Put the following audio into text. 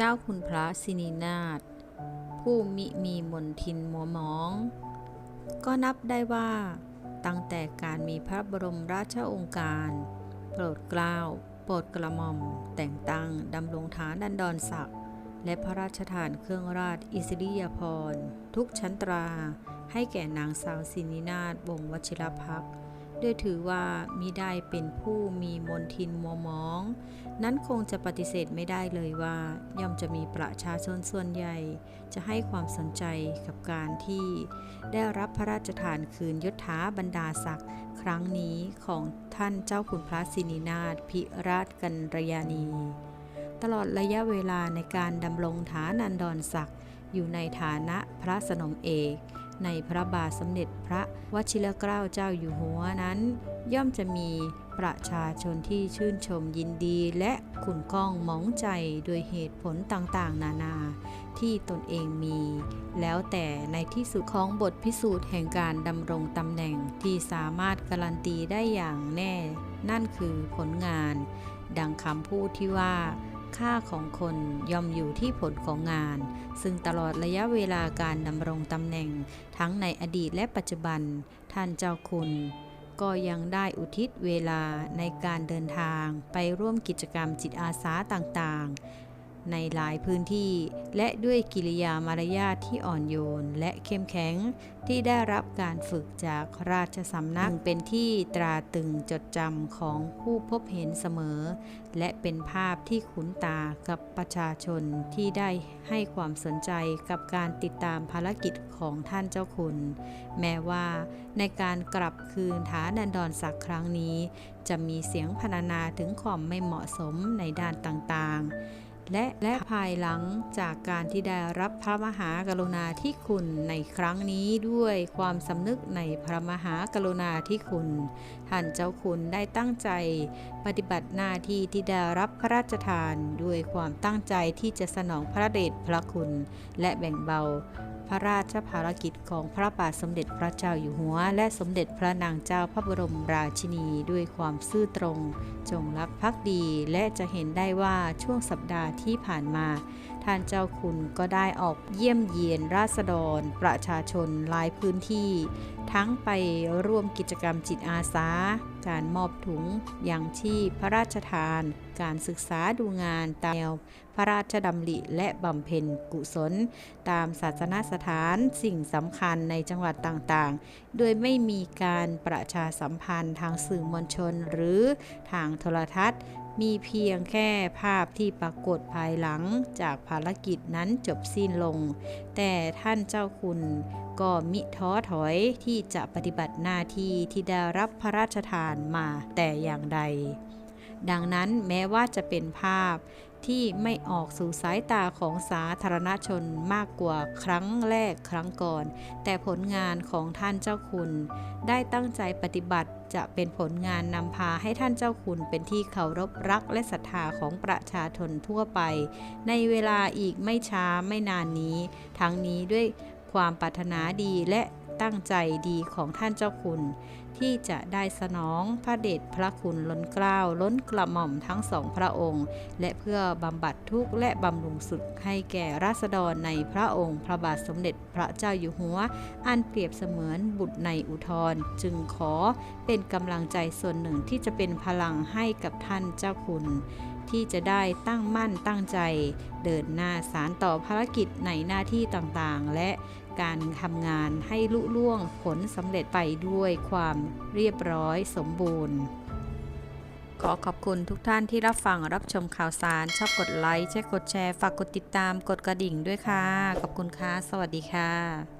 เจ้าคุณพระสินีนาถผู้มิมีมนทินมัวหมอง ก็นับได้ว่าตั้งแต่การมีพระบรมราชองค์การ โปรดเกล้า โปรดกระหม่อม แต่งตั้งดำรงฐานดันดอนศักดิ์และพระราชทานเครื่องราชอิสริยาภรณ์ทุกชั้นตรา ให้แก่นางสาวสินีนาถวงวชิรพักษ์ ด้วยถือว่ามิได้เป็นผู้มีมนทินมัวมอง นั้นคงจะปฏิเสธไม่ได้เลยว่า ย่อมจะมีประชาชนส่วนใหญ่ จะให้ความสนใจกับการที่ ได้รับพระราชทานคืนยศถาบรรดาศักดิ์ครั้งนี้ของท่านเจ้าคุณพระสินีนาถพิราชกัญรยานี ตลอดระยะเวลาในการดำรงฐานันดรศักดิ์อยู่ในฐานะพระสนมเอก ในพระบาทสมเด็จพระวชิรเกล้าเจ้าอยู่หัวนั้น ย่อมจะมีประชาชนที่ชื่นชมยินดีและขุนก้องมองใจโดยเหตุผลต่างๆ นานาที่ตนเองมี แล้วแต่ในที่สุดของบทพิสูจน์แห่งการดำรงตำแหน่งที่สามารถการันตีได้อย่างแน่ นั่นคือผลงาน ดังคำพูดที่ว่า ค่าของคนย่อมอยู่ที่ผลของงาน ซึ่งตลอดระยะเวลาการดำรงตำแหน่ง ทั้งในอดีตและปัจจุบัน ท่านเจ้าคุณ ก็ยังได้อุทิศเวลาในการเดินทางไปร่วมกิจกรรมจิตอาสาต่างๆ ในหลายพื้นที่ และด้วยกิริยามารยาทที่อ่อนโยน และเข้มแข็งที่ได้รับการฝึกจากราชสำนักเป็นที่ตราตึงจดจำของผู้พบเห็นเสมอ และเป็นภาพที่คุ้นตากับประชาชนที่ได้ให้ความสนใจกับการติดตามภารกิจของท่านเจ้าคุณ แม้ว่าในการกลับคืนฐานันดรศักดิ์ครั้งนี้ จะมีเสียงพรรณนาถึงความไม่เหมาะสมในด้านต่างๆ และและภายหลังจากการที่ได้รับพระมหากรุณาธิคุณในครั้งนี้ด้วยความสำนึกในพระมหากรุณาธิคุณ ท่านเจ้าคุณได้ตั้งใจ ปฏิบัติหน้าที่ที่ได้รับพระราชทาน ด้วยความตั้งใจที่จะสนองพระเดชพระคุณ และแบ่งเบา พระราชภารกิจของพระบาทสมเด็จพระเจ้าอยู่หัว และสมเด็จพระนางเจ้าพระบรมราชินีด้วยความซื่อตรง จงรักภักดีและจะเห็นได้ว่าช่วงสัปดาห์ที่ผ่านมา ท่านเจ้าคุณก็ได้ออกเยี่ยมเยียนราษฎร ประชาชนหลายพื้นที่ ทั้งไปร่วมกิจกรรมจิตอาสา การมอบถุงยังชีพพระราชทาน การศึกษาดูงานตามแนวพระราชดำริและบำเพ็ญกุศล ตามศาสนสถานสิ่งสำคัญในจังหวัดต่างๆ โดยไม่มีการประชาสัมพันธ์ทางสื่อมวลชนหรือทางโทรทัศน์ มีเพียงแค่ภาพที่ปรากฏภายหลังจากภารกิจนั้นจบสิ้นลง แต่ท่านเจ้าคุณก็มิท้อถอยที่จะปฏิบัติหน้าที่ที่ได้รับพระราชทานมาแต่อย่างใด ดังนั้นแม้ว่าจะเป็นภาพ ที่ไม่ออกสู่สายตาของสาธารณชนมากกว่าครั้งแรกครั้งก่อน แต่ผลงานของท่านเจ้าคุณ ได้ตั้งใจปฏิบัติจะเป็นผลงานนำพาให้ท่านเจ้าคุณเป็นที่เคารพรักและศรัทธาของประชาชนทั่วไป ในเวลาอีกไม่ช้าไม่นานนี้ ทั้งนี้ด้วยความปรารถนาดีและตั้งใจดีของท่านเจ้าคุณ ที่จะได้สนองพระเดชพระคุณล้นเกล้าล้นกระหม่อมทั้งสองพระองค์ และเพื่อบำบัดทุกข์และบำรุงสุขให้แก่ราษฎรในพระองค์พระบาทสมเด็จพระเจ้าอยู่หัว อันเปรียบเสมือนบุตรในอุทธรจึงขอเป็นกำลังใจส่วนหนึ่งที่จะเป็นพลังให้กับท่านเจ้าคุณ ที่จะได้ตั้งมั่นตั้งใจ เดินหน้าสารต่อภารกิจในหน้าที่ต่างๆ และการทำงานให้ลุล่วงผลสำเร็จไปด้วยความเรียบร้อยสมบูรณ์ ขอขอบคุณทุกท่านที่รับฟังรับชมข่าวสาร ชอบกดไลค์ใช่กดแชร์ ฝากกดติดตามกดกระดิ่งด้วยค่ะ ขอบคุณค่ะ สวัสดีค่ะ